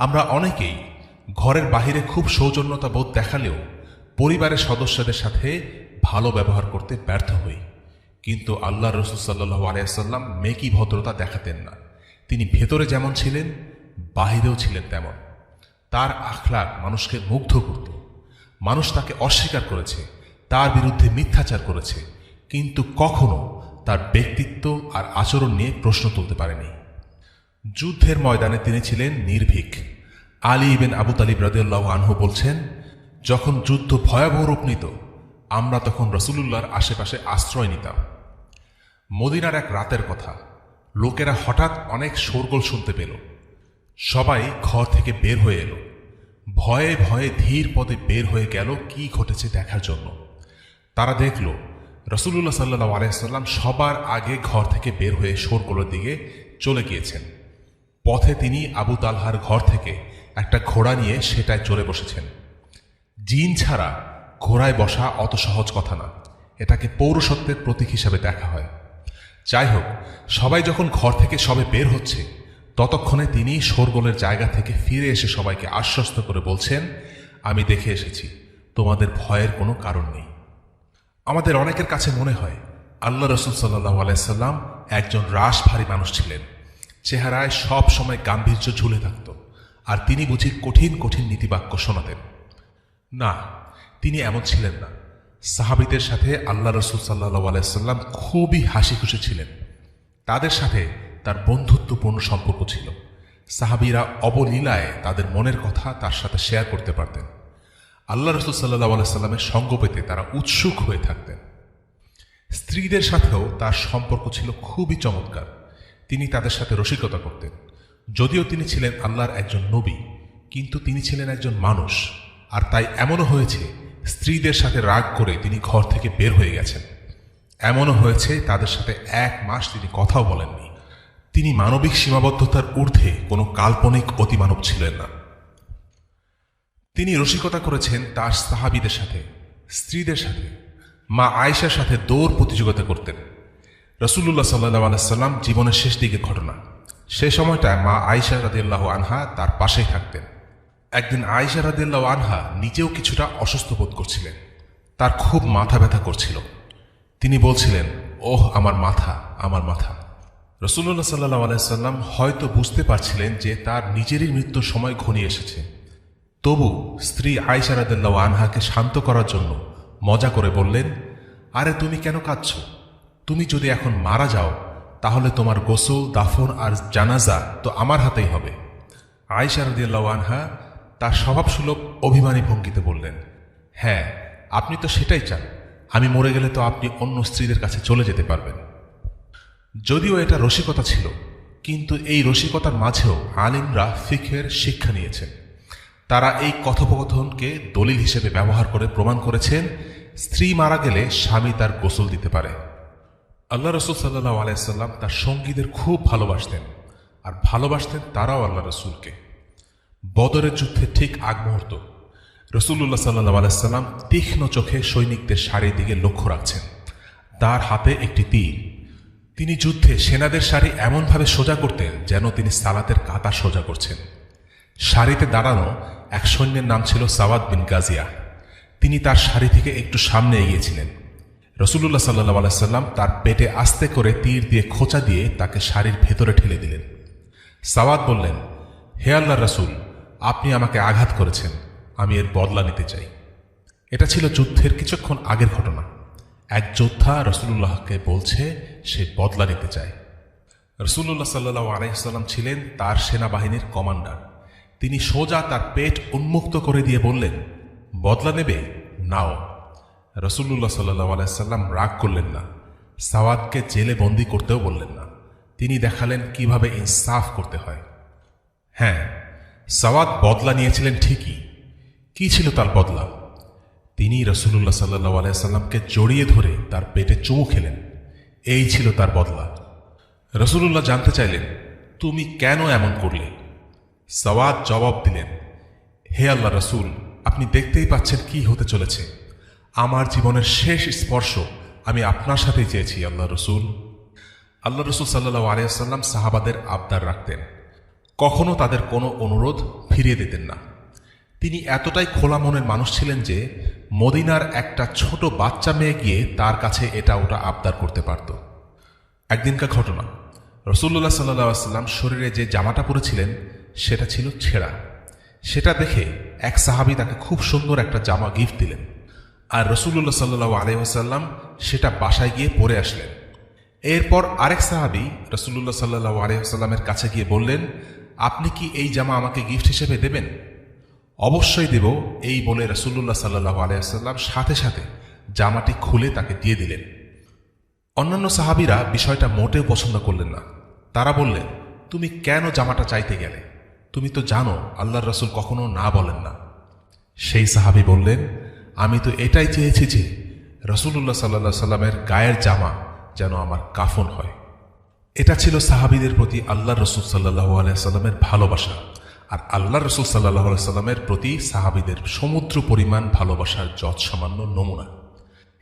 আমরা অনেকেই ঘরের বাহিরে খুব সৌজন্যতা বোধ দেখালেও পরিবারের সদস্যদের সাথে ভালো ব্যবহার করতে ব্যর্থ হই। কিন্তু আল্লাহ রসুল সাল্লাহ আলিয়াল্লাম মেকি ভদ্রতা দেখাতেন না। তিনি ভেতরে যেমন ছিলেন, বাহিরেও ছিলেন তেমন। তার আখলাক মানুষকে মুগ্ধ করত। মানুষ তাকে অস্বীকার করেছে, তার বিরুদ্ধে মিথ্যাচার করেছে, কিন্তু কখনো তার ব্যক্তিত্ব আর আচরণ নিয়ে প্রশ্ন তুলতে পারেনি। যুদ্ধের ময়দানে তিনি ছিলেন নির্ভীক। আলী ইবেন আবু তালিব রাদিয়াল্লাহু আনহু বলছেন, যখন যুদ্ধ ভয়াবহ রূপ নিত, আমরা তখন রসুলুল্লাহর আশেপাশে আশ্রয় নিতাম। মদিনার এক রাতের কথা, লোকেরা হঠাৎ অনেক শোরগোল শুনতে পেল। সবাই ঘর থেকে বের হয়ে এলো। ভয়ে ভয়ে ধীর পদে বের হয়ে গেল কি ঘটেছে দেখার জন্য। তারা দেখল রসুল্লাহ সাল্লাহ আলাইসাল্লাম সবার আগে ঘর থেকে বের হয়ে শোরগোলের দিকে চলে গিয়েছেন। পথে তিনি আবু তালহার ঘর থেকে একটা ঘোড়া নিয়ে সেটায় চড়ে বসেছেন। জিন ছাড়া ঘোড়ায় বসা অত সহজ কথা না। এটাকে পৌরসত্বের প্রতীক হিসাবে দেখা হয়। যাই হোক, সবাই যখন ঘর থেকে সবে বের হচ্ছে, ততক্ষণে তিনি শোরগোলের জায়গা থেকে ফিরে এসে সবাইকে আশ্বস্ত করে বলছেন, আমি দেখে এসেছি, তোমাদের ভয়ের কোনো কারণ নেই। আমাদের অনেকের কাছে মনে হয়, আল্লাহ রসুল সাল্লাহ আলাইসাল্লাম একজন রাশভারী মানুষ ছিলেন। চেহারায় সব সময় গাম্ভীর্য ঝুলে থাকত, আর তিনি বুঝি কঠিন কঠিন নীতিবাক্য শোনাতেন। না, তিনি এমন ছিলেন না। সাহাবিদের সাথে আল্লাহ রসুল সাল্লাহ আলাইসাল্লাম খুবই হাসি খুশি ছিলেন। তাদের সাথে তার বন্ধুত্বপূর্ণ সম্পর্ক ছিল। সাহাবিরা অবলীলায় তাদের মনের কথা তার সাথে শেয়ার করতে পারতেন। আল্লাহ রসুল সাল্লাহ আলাইস্লামের সঙ্গ পেতে তারা উৎসুক হয়ে থাকতেন। স্ত্রীদের সাথেও তার সম্পর্ক ছিল খুবই চমৎকার। তিনি তাদের সাথে রসিকতা করতেন। যদিও তিনি ছিলেন আল্লাহর একজন নবী, কিন্তু তিনি ছিলেন একজন মানুষ। আর তাই এমনও হয়েছে, স্ত্রীদের সাথে রাগ করে তিনি ঘর থেকে বের হয়ে গেছেন। এমনও হয়েছে, তাদের সাথে এক মাস তিনি কথাও বলেননি। তিনি মানবিক সীমাবদ্ধতার ঊর্ধ্বে কোনো কাল্পনিক অতিমানব ছিলেন না। তিনি রসিকতা করেছেন তার সাহাবিদের সাথে, স্ত্রীদের সাথে। মা আয়েশার সাথে দৌড় প্রতিযোগিতা করতেন। রসুল্লাহ সাল্লাহ আলাইসাল্লাম জীবনের শেষ দিকের ঘটনা। সে সময়টায় মা আয়েশা রাদিয়াল্লাহু আনহা তার পাশেই থাকতেন। একদিন আয়েশা রাদিয়াল্লাহু আনহা নিজেও কিছুটা অসুস্থ বোধ করছিলেন। তার খুব মাথা ব্যথা করছিল। তিনি বলছিলেন, ওহ, আমার মাথা আমার মাথা। রসুল্লাহ সাল্লাহ আলাইসাল্লাম হয়তো বুঝতে পারছিলেন যে তার নিজেরই মৃত্যুর সময় ঘনিয়ে এসেছে। তবু স্ত্রী আয়সা রাদিল্লাহ আনহাকে শান্ত করার জন্য মজা করে বললেন, আরে, তুমি কেন কাঁদছ? তুমি যদি এখন মারা যাও, তাহলে তোমার গোসল, দাফন আর জানাজা তো আমার হাতেই হবে। আয়সা রাদিয়াল্লাহু আনহা তার স্বভাবসুলভ অভিমানী ভঙ্গিতে বললেন হ্যাঁ আপনি তো সেটাই চান। আমি মরে গেলে তো আপনি অন্য স্ত্রীদের কাছে চলে যেতে পারবেন। যদিও এটা রসিকতা ছিল, কিন্তু এই রসিকতার মাঝেও আলিমরা ফিখের শিক্ষা নিয়েছেন। তারা এই কথোপকথনকে দলিল হিসেবে ব্যবহার করে প্রমাণ করেছেন, স্ত্রী মারা গেলে স্বামী তার গোসল দিতে পারে। আল্লাহ রসুল সাল্লাহ আলাইসাল্লাম তার সঙ্গীদের খুব ভালোবাসতেন, আর ভালোবাসতেন তারাও আল্লাহ রসুলকে। বদরের যুদ্ধে ঠিক আগ মুহূর্ত রসুল্লাহ সাল্লাহ আলাইসাল্লাম তীক্ষ্ণ চোখে সৈনিকদের সারির দিকে লক্ষ্য রাখছেন। তার হাতে একটি তীর। তিনি যুদ্ধে সেনাদের সারি এমনভাবে সোজা করতেন যেন তিনি সালাতের কাতা সোজা করছেন। সারিতে দাঁড়ানো এক সৈন্যের নাম ছিল সাওয়াদ বিন গাজিয়া। তিনি তার সারি থেকে একটু সামনে এগিয়েছিলেন রসুল্লাহ সাল্লাহ আলাইসাল্লাম তার পেটে আস্তে করে তীর দিয়ে খোঁচা দিয়ে তাকে শাড়ির ভেতরে ঠেলে দিলেন। সাওয়াদ বললেন, হে আল্লাহ রসুল, আপনি আমাকে আঘাত করেছেন, আমি এর বদলা নিতে চাই। এটা ছিল যুদ্ধের কিছুক্ষণ আগের ঘটনা। এক যোদ্ধা রসুল্লাহকে বলছে, সে বদলা নিতে চায়। রসুল্লাহ সাল্লাহ আলাইসাল্লাম ছিলেন তার সেনাবাহিনীর কমান্ডার। তিনি সোজা তার পেট উন্মুক্ত করে দিয়ে বললেন, বদলা নেবে? নাও। রসুল্লাহ সাল্লাহ আলাইসাল্লাম রাগ করলেন না। সাওয়াদকে জেলে বন্দি করতেও বললেন না। তিনি দেখালেন কীভাবে ইনসাফ করতে হয়। হ্যাঁ সাওয়াদ বদলা নিয়েছিলেন ঠিকই। কি ছিল তার বদলা? তিনি রসুল্লাহ সাল্লাহ আলাইসাল্লামকে জড়িয়ে ধরে তার পেটে চুমু খেলেন। এই ছিল তার বদলা। রসুল্লাহ জানতে চাইলেন, তুমি কেন এমন করলে? সওয়াদ জবাব দিলেন, হে আল্লাহ রসুল, আপনি দেখতেই পাচ্ছেন কি হতে চলেছে। আমার জীবনের শেষ স্পর্শ আমি আপনার সাথেই চেয়েছি, আল্লাহ রসুল। আল্লাহ রসুল সাল্লাহ আলিয়াল্লাম সাহাবাদের আবদার রাখতেন। কখনো তাদের কোনো অনুরোধ ফিরিয়ে দিতেন না। তিনি এতটাই খোলা মনের মানুষ ছিলেন যে মদিনার একটা ছোট বাচ্চা মেয়ে গিয়ে তার কাছে এটা ওটা আবদার করতে পারত। একদিনকার ঘটনা। রসুল্লাহ সাল্লাহ সাল্লাম শরীরে যে জামাটা পরেছিলেন, সেটা ছিল ছেঁড়া। সেটা দেখে এক সাহাবি তাকে খুব সুন্দর একটা জামা গিফট দিলেন। আর রসুল্লাহ সাল্লাহ আলহাম সেটা বাসায় গিয়ে পরে আসলেন। এরপর আরেক সাহাবি রসুল্লাহ সাল্লাহ আলহামের কাছে গিয়ে বললেন, আপনি কি এই জামা আমাকে গিফট হিসেবে দেবেন? অবশ্যই দেব। এই বলে রসুল্লাহ সাল্লাহ আলাইসাল্লাম সাথে সাথে জামাটি খুলে তাকে দিয়ে দিলেন। অন্যান্য সাহাবিরা বিষয়টা মোটেও পছন্দ করলেন না। তারা বললেন, তুমি কেন জামাটা চাইতে গেলে? তুমি তো জানো, আল্লাহর রসুল কখনো না বলেন না। সেই সাহাবি বললেন আমি তো এটাই চেয়েছি যে রসুল্লাহ সাল্লাহ সাল্লামের গায়ের জামা যেন আমার কাফন হয়। এটা ছিল সাহাবিদের প্রতি আল্লাহ রসুল সাল্লাহ আলাইসাল্লামের ভালোবাসা। আর আল্লাহ রসুল সাল্লাহ সাল্লামের প্রতি সাহাবিদের সমুদ্র পরিমাণ ভালোবাসার যৎ সামান্য নমুনা।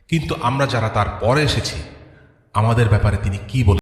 কিন্তু আমরা যারা তার পরে এসেছি, আমাদের ব্যাপারে তিনি কি বলে